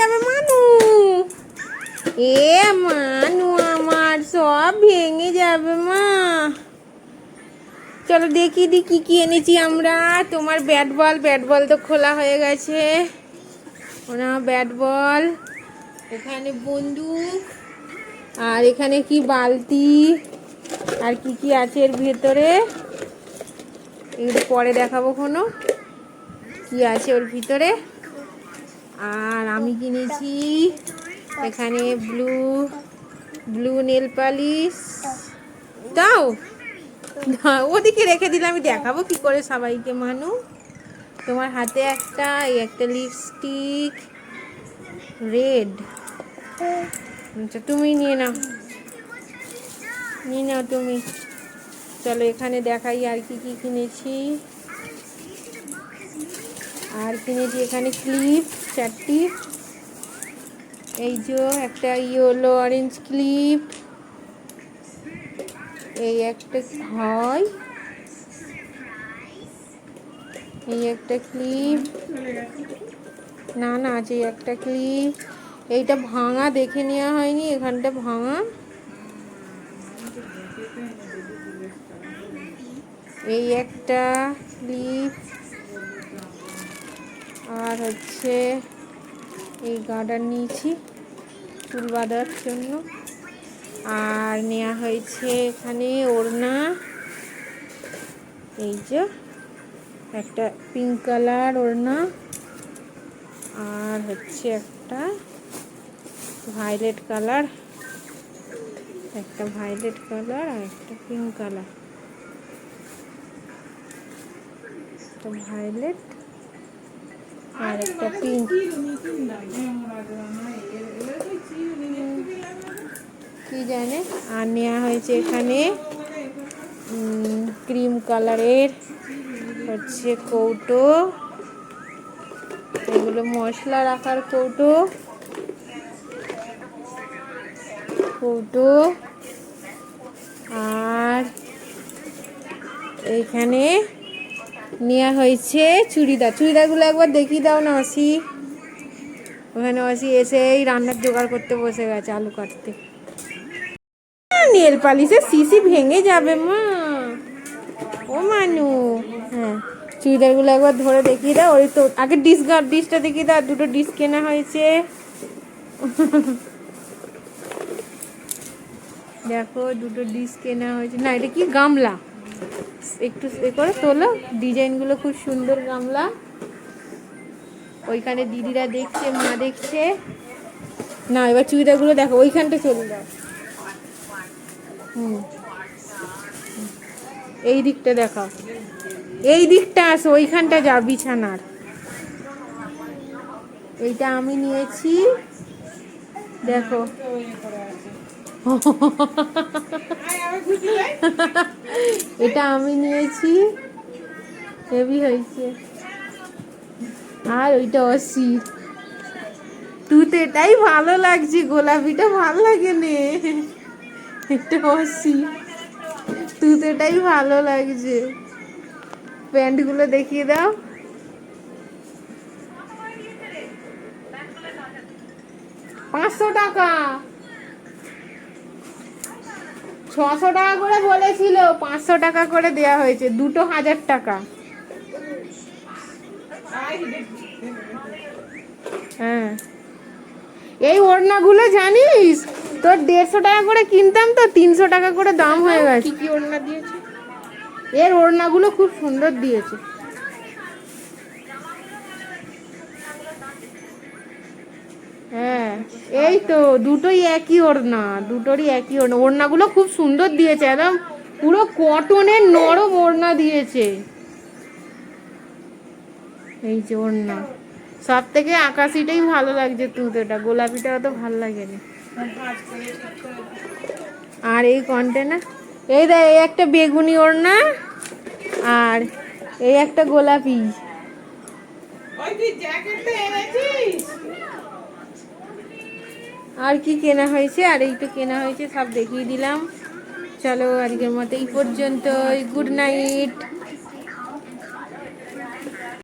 যাবে মানু এ মানু, আমার সব ভেঙে যাবে মা। চলো দেখি, দি কি কি এনেছি আমরা। তোমার ব্যাট বল ব্যাট বল তো খোলা হয়ে গেছে। ওনা ব্যাট বল এখানে বন্দুক, আর এখানে কি বালতি, আর কি কি আছে এর ভেতরে? এগুলো পরে দেখাবো কোনো। কি আছে ওর ভিতরে? আর আমি কিনেছি এখানে ব্লু ব্লু নেল পালিশ দাও ওদিকে রেখে দিলে আমি দেখাবো কি করে সবাইকে, মানু। তোমার হাতে একটা, এই একটা লিপস্টিক রেড আচ্ছা তুমি নিয়ে নাও। নিয়ে নাও তুমি। চলো, এখানে দেখাই আর কি কি কিনেছি। আর কিনেছি এখানে ক্লিপ চারটি। এই যে একটা ইয়েলো অরেঞ্জ ক্লিপ এই একটা হয় এই একটা ক্লিপ না না আছে একটা ক্লিপ এইটা ভাঙা দেখে নেওয়া হয়নি, এখানটা ভাঙা। এই একটা ক্লিপ আর হচ্ছে এই গার্ডার নিয়েছি চুল বাঁধার জন্য। আর নেওয়া হয়েছে এখানে ওড়না। এই যে একটা পিঙ্ক কালার ওড়না। আর হচ্ছে একটা ভায়োলেট কালার একটা ভায়োলেট কালার আর একটা পিঙ্ক কালার একটা ভায়োলেট আর একটা পিঙ্ক কি জানে আর নেওয়া হয়েছে এখানে ক্রিম কালারের হচ্ছে কৌটো এগুলো মশলা রাখার কৌটো কৌটো আর এইখানে নেওয়া হয়েছে চুড়িদার। চুড়িদারগুলো একবার দেখিয়ে দাও না, অসি। ওখানে অসি এসে এই রান্নার জোগাড় করতে বসে গেছে আলু কাটতে। নেল পালিশের শিশি ভেঙে যাবে মা। ও মানু। হ্যাঁ চুড়িদারগুলো একবার ধরে দেখিয়ে দাও। ওই তো, আগে ডিস ডিসটা দেখিয়ে দাও। দুটো ডিস কেনা হয়েছে। দেখো, দুটো ডিস কেনা হয়েছে। না, এটা কি গামলা? একটু এ করে তোলো। ডিজাইনগুলো খুব সুন্দর গামলা। ওইখানে দিদিরা দেখছে, মা দেখছে। না, এবার চুড়িদারগুলো দেখো, ওইখানটা চলে যাও। হুম। এই দিকটা দেখাও। এই দিকটা আসো, ওইখানটা যা, বিছানার। এইটা আমি নিয়েছি। দেখো। এটা আমি নিয়েছি। হেভি হয়েছে। আর ওইটা অসি তুই এটাই ভালো লাগছে, গোলাপিটা ভালো লাগে নে এটা অসি তুই এটাই ভালো লাগছে। প্যান্টগুলো দেখিয়ে দাও। পাঁচশো টাকা। ছশো টাকা করে বলেছিল পাঁচশো টাকা করে দেয়া হয়েছে দুটো হাজার টাকা। হ্যাঁ। এই ওড়নাগুলো জানিস? তোর দেড়শো টাকা করে কিনতাম তো তিনশো টাকা করে দাম হয়ে গেছে। কি কি ওড়না দিয়েছে? এর ওড়নাগুলো খুব সুন্দর দিয়েছে। হ্যাঁ এই তো দুটোই একই ওড়না, দুটোরই একই ওড়না। ওড়নাগুলো খুব সুন্দর দিয়েছে, একদম পুরো কটনের নরম ওড়না দিয়েছে। এই যে ওড়না, সব থেকে আকাশিটাই ভালো লাগছে তুঁতোটা গোলাপিটা অত ভালো লাগেনি। আর এই কন্টেনার, এই দেখ, এই একটা বেগুনি ওড়না আর এই একটা গোলাপি। ওই তুই জ্যাকেটটা এনেছিস? আর কি কেনা হয়েছে? আর এই তো কেনা হয়েছে, সব দেখিয়ে দিলাম। চলো আজকের মতো এই পর্যন্ত গুড নাইট।